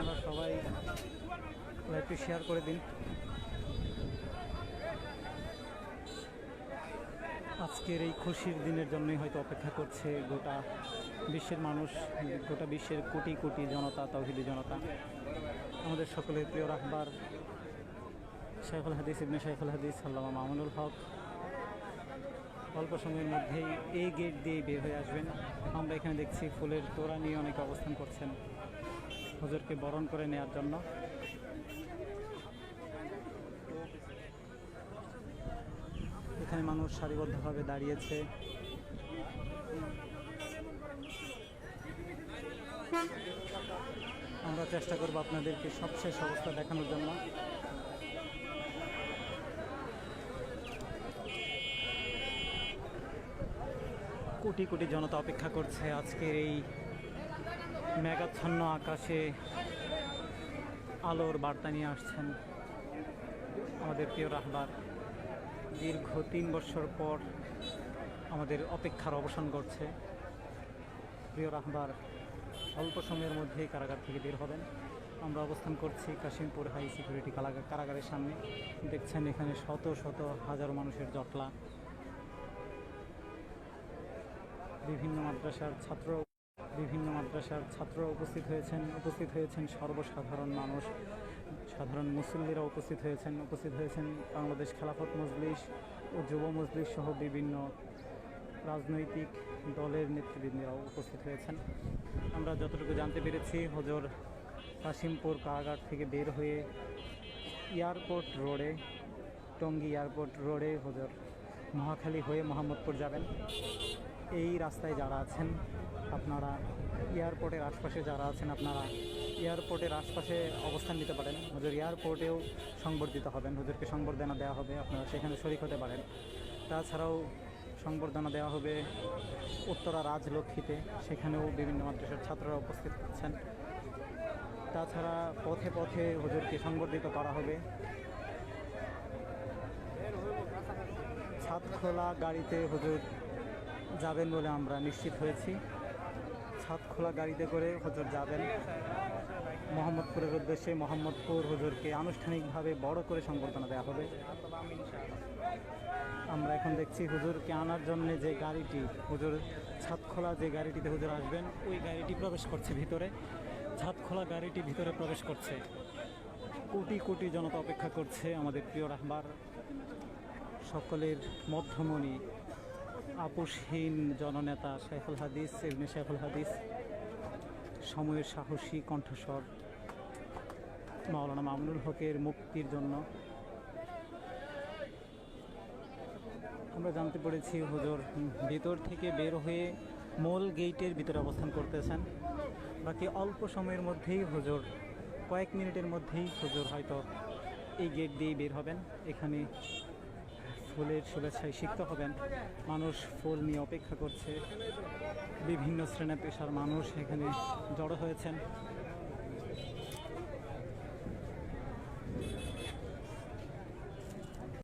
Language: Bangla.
আপনারা সবাই লাইভটি শেয়ার করে দিন। আজকের এই খুশির দিনের জন্যই হয়তো অপেক্ষা করছে গোটা বিশ্বের মানুষ, গোটা বিশ্বের কোটি কোটি জনতা, তৌহিদি জনতা। আমাদের সকলের প্রিয় রাহবার শাইখুল হাদিস, ইবনে শাইখুল হাদিস, আল্লামা মামুনুল হক। অল্প সময়ের মধ্যেই এই গেট দিয়ে বের হয়ে আসবেন। আমরা এখানে দেখছি ফুলের তোড়া নিয়ে অনেকে অবস্থান করছেন। হজরকে বরণ করে নেওয়ার জন্য। এখানে মানুষ সারিবদ্ধভাবে দাঁড়িয়েছে। আমরা চেষ্টা করব আপনাদেরকে সবশেষ অবস্থা দেখানোর জন্য। কোটি কোটি জনতা অপেক্ষা করছে আজকের এই মেঘাচ্ছন্ন আকাশে আলোর বার্তা নিয়ে আসছেন আমাদের প্রিয় রাহবার। দীর্ঘ তিন বছর পর আমাদের অপেক্ষার অবসান করছে প্রিয় রাহবার, অল্প সময়ের মধ্যেই কারাগার থেকে বের হবেন। আমরা অবস্থান করছি কাশিমপুর হাই সিকিউরিটি কারাগার কারাগারের সামনে। দেখছেন এখানে শত শত হাজার মানুষের জটলা। বিভিন্ন মাদ্রাসার ছাত্র বিভিন্ন মাদ্রাসার ছাত্র উপস্থিত হয়েছেন উপস্থিত হয়েছেন সর্বসাধারণ মানুষ, সাধারণ মুসল্লিরা উপস্থিত হয়েছেন উপস্থিত হয়েছেন বাংলাদেশ খেলাফত মজলিস ও যুব মজলিস সহ বিভিন্ন রাজনৈতিক দলের নেতৃবৃন্দরাও উপস্থিত হয়েছেন। আমরা যতটুকু জানতে পেরেছি, হজর কাশিমপুর কারাগার থেকে বের হয়ে এয়ারপোর্ট রোডে, টঙ্গী এয়ারপোর্ট রোডে হজর মহাখালী হয়ে মোহাম্মদপুর যাবেন। এই রাস্তায় যারা আছেন, আপনারা এয়ারপোর্টের আশপাশে যারা আছেন, আপনারা এয়ারপোর্টের আশপাশে অবস্থান নিতে পারেন। হুজুর, এয়ারপোর্টেও সংবর্ধিত হবেন। হুজুরকে সংবর্ধনা দেওয়া হবে, আপনারা সেখানে শরিক হতে পারেন। তাছাড়াও সংবর্ধনা দেওয়া হবে উত্তরা রাজলক্ষ্মীতে, সেখানেও বিভিন্ন মাদ্রাসার ছাত্ররা উপস্থিত হচ্ছেন তাছাড়া পথে পথে হুজুরকে সংবর্ধিত করা হবে। ছাদখোলা গাড়িতে হুজুর যাবেন বলে আমরা নিশ্চিত হয়েছি। ছাদখোলা গাড়িতে করে হুজুর যাবেন। মোহাম্মদপুরের উদ্দেশ্যে মোহাম্মদপুর হুজুরকে আনুষ্ঠানিকভাবে বড় করে সংবর্ধনা দেওয়া হবে। আমরা এখন দেখছি হুজুরকে আনার জন্য যে গাড়িটি, হুজুর ছাদখোলা যে গাড়িটিতে হুজুর আসবেন, ওই গাড়িটি প্রবেশ করছে ভিতরে। ছাদখোলা গাড়িটি ভিতরে প্রবেশ করছে। কোটি কোটি জনতা অপেক্ষা করছে আমাদের প্রিয় রাহবার। সকলের মধ্যমণি আপোষহীন জননেতা শেখুল হাদিস এমনি শেখুল হাদিস, সময়ের সাহসী কণ্ঠস্বর মাওলানা মামুনুল হকের মুক্তির জন্য। আমরা জানতে পেরেছি, হুজুর ভিতর থেকে বের হয়ে মূল গেইটের ভিতরে অবস্থান করতেছেন। বাকি অল্প সময়ের মধ্যেই হুজুর, কয়েক মিনিটের মধ্যেই হুজুর হয়তো এই গেট দিয়েই বের হবেন। এখানে ফুলের শুভেচ্ছায় সিক্ত হবেন। মানুষ ফুল নিয়ে অপেক্ষা করছে। বিভিন্ন শ্রেণি পেশার মানুষ এখানে জড়ো হয়েছেন।